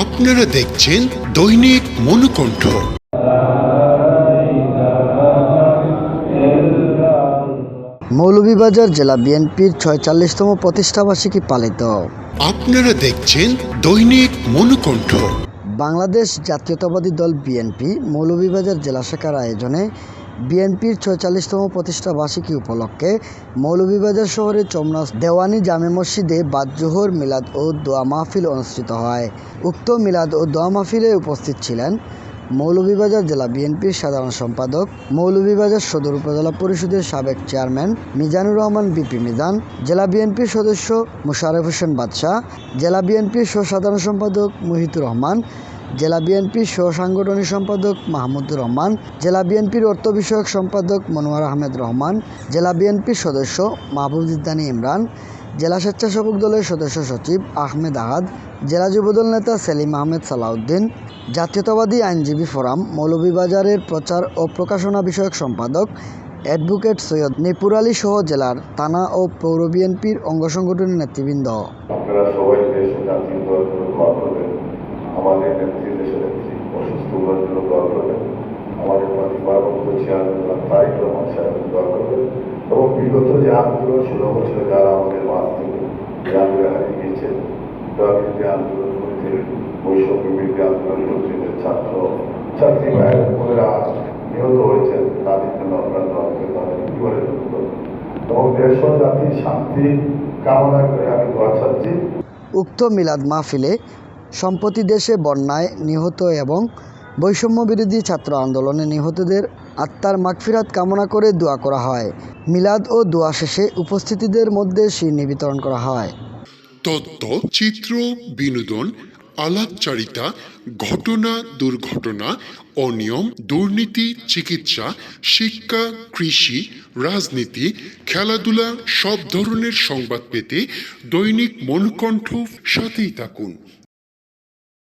আপনারা দেখছেন দৈনিক মনুকণ্ঠ। মৌলভীবাজার জেলা বিএনপির ছয়চল্লিশতম প্রতিষ্ঠাবার্ষিকী পালিত। আপনারা দেখছেন দৈনিক মনুকণ্ঠ। বাংলাদেশ জাতীয়তাবাদী দল বিএনপি মৌলভীবাজার জেলা শাখার আয়োজনে বিএনপির ছয়চল্লিশতম প্রতিষ্ঠা বার্ষিকী উপলক্ষে মৌলভীবাজার শহরের চমনাস দেওয়ানি জামে মসজিদে বাদজোহর মিলাদ ও দোয়া মাহফিল অনুষ্ঠিত হয়। উক্ত মিলাদ ও দোয়া মাহফিলে উপস্থিত ছিলেন মৌলভীবাজার জেলা বিএনপির সাধারণ সম্পাদক, মৌলভীবাজার সদর উপজেলা পরিষদের সাবেক চেয়ারম্যান মিজানুর রহমান, বিপি মিজান, জেলা বিএনপির সদস্য মুশারফ হোসেন বাদশাহ, জেলা বিএনপির সহ সাধারণ সম্পাদক মুহিতুর রহমান জেলা বিএনপির সহ সাংগঠনিক সম্পাদক মাহমুদুর রহমান, জেলা বিএনপির অর্থ বিষয়ক সম্পাদক মনোয়ার আহমেদ রহমান, জেলা বিএনপির সদস্য মাহবুবুদ্দানি ইমরান, জেলা স্বেচ্ছাসেবক দলের সদস্য সচিব আহমেদ আহাদ, জেলা যুবদল নেতা সেলিম আহমেদ সালাউদ্দিন, জাতীয়তাবাদী আইনজীবী ফোরাম মৌলভীবাজারের প্রচার ও প্রকাশনা বিষয়ক সম্পাদক অ্যাডভোকেট সৈয়দ নিপুর আলী সহ জেলার থানা ও পৌর বিএনপির অঙ্গ সংগঠনের নেতৃবৃন্দ। আমাদের নেত্রী দেশের নেত্রী অসুস্থ হওয়ার জন্য দোয়া করবেন। আমাদের প্রতিপালক চেয়ারম্যান তারিক রহমান সাহেব দোয়া করবেন। এবং বিগত যে আন্দোলন ষোলো বছরে যারা আমাদের মাছ থেকে আন্দোলন হারিয়ে গিয়েছেন দোয়া আন্দোলন করতে বৈষম্য বিরোধী আন্দোলন করতে যে ছাত্র, ছাত্রী ভাইয়ের নিহত হয়েছেন, তাদের জন্য আপনারা করবেন তাদের পরিবারের জন্য এবং দেশ জাতির শান্তি কামনা করে আমি দোয়া চাচ্ছি। উক্ত মিলাদ মাহফিলে সম্প্রতি দেশে বন্যায় নিহত এবং বৈষম্য বিরোধী ছাত্র আন্দোলনে নিহতদের আত্মার মাগফিরাত কামনা করে দোয়া করা হয়। মিলাদ ও দোয়া শেষে উপস্থিতিদের মধ্যে শিরনি বিতরণ করা হয়। তত্ত্ব, চিত্র, বিনোদন, আলাপচারিতা, ঘটনা, দুর্ঘটনা, অনিয়ম, দুর্নীতি, চিকিৎসা, শিক্ষা, কৃষি, রাজনীতি, খেলাধুলা, সব ধরনের সংবাদ পেতে দৈনিক মনুকণ্ঠ সাথেই থাকুন।